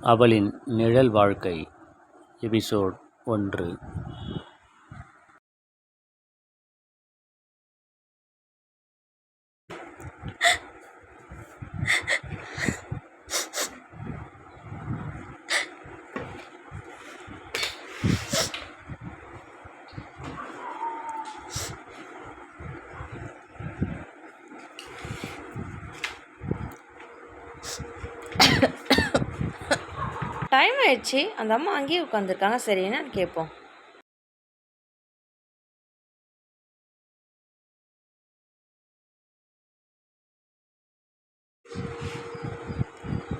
அவளின் நிழல் வாழ்க்கை எபிசோட் ஒன்று. டைம் ஆயிடுச்சு. அந்த அம்மா அங்கேயே உட்காந்துருக்காங்க சரி என்னன்னு கேட்போம்.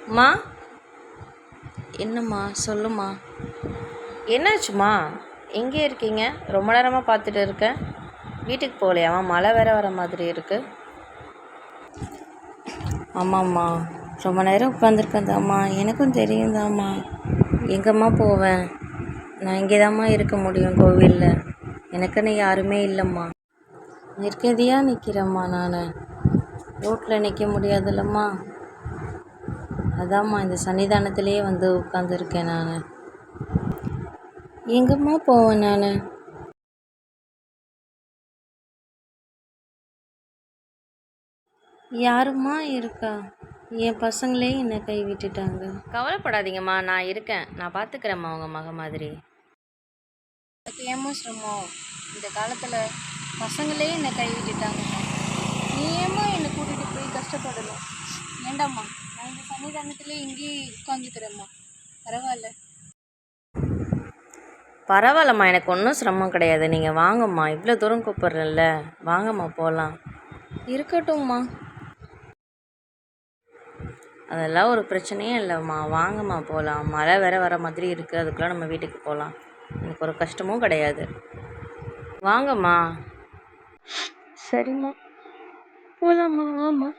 அம்மா என்னம்மா? சொல்லுமா என்னாச்சும்மா? எங்கே இருக்கீங்க? ரொம்ப நேரமாக பார்த்துட்டு இருக்கேன் வீட்டுக்கு போகலையாம்மா? மழை வேற வர மாதிரி இருக்குது ஆமாம்மா. ரொம்ப நேரம் உட்காந்துருக்கேன் தாம்மா எனக்கும் தெரியும் தாம்மா எங்கேம்மா போவேன் நான் இங்கே தாம்மா இருக்க முடியும் கோவிலில். எனக்குன்னு யாருமே இல்லைம்மா. நிற்கதியாக நிற்கிறேம்மா நான். ரோட்டில் நிற்க முடியாதுல்லம்மா. அதாம்மா இந்த சன்னிதானத்திலேயே வந்து உட்காந்துருக்கேன் நான். எங்கேம்மா போவேன் நான்? யாரும்மா இருக்கா? என் பசங்களே என்னை கை விட்டுட்டாங்க கவலைப்படாதீங்கம்மா நான் இருக்கேன். நான் பார்த்துக்கிறேம்மா உங்கள் மக மாதிரி. ஏமா சிரமம்? இந்த காலத்தில் பசங்களே என்னை கை விட்டுட்டாங்க நீ ஏமா என்னை கூட்டிகிட்டு போய் கஷ்டப்படணும்? வேண்டாம்மா நான் இந்த சன்னிதானத்திலே இங்கேயே உட்காந்துக்கிறேம்மா பரவாயில்ல. பரவாயில்லம்மா எனக்கு ஒன்றும் சிரமம் கிடையாது. நீங்கள் வாங்கம்மா இவ்வளோ தூரம் கூப்பிட்றேன்ல. வாங்கம்மா போகலாம் இருக்கட்டும்மா. அதெல்லாம் ஒரு பிரச்சனையே இல்லைம்மா. வாங்கம்மா போகலாம் மழை வேறு வர மாதிரி இருக்குது அதுக்குள்ளே நம்ம வீட்டுக்கு போகலாம் எனக்கு ஒரு கஷ்டமும் கிடையாது. வாங்கம்மா. சரிம்மா. போகலாம்மா ஆமாம்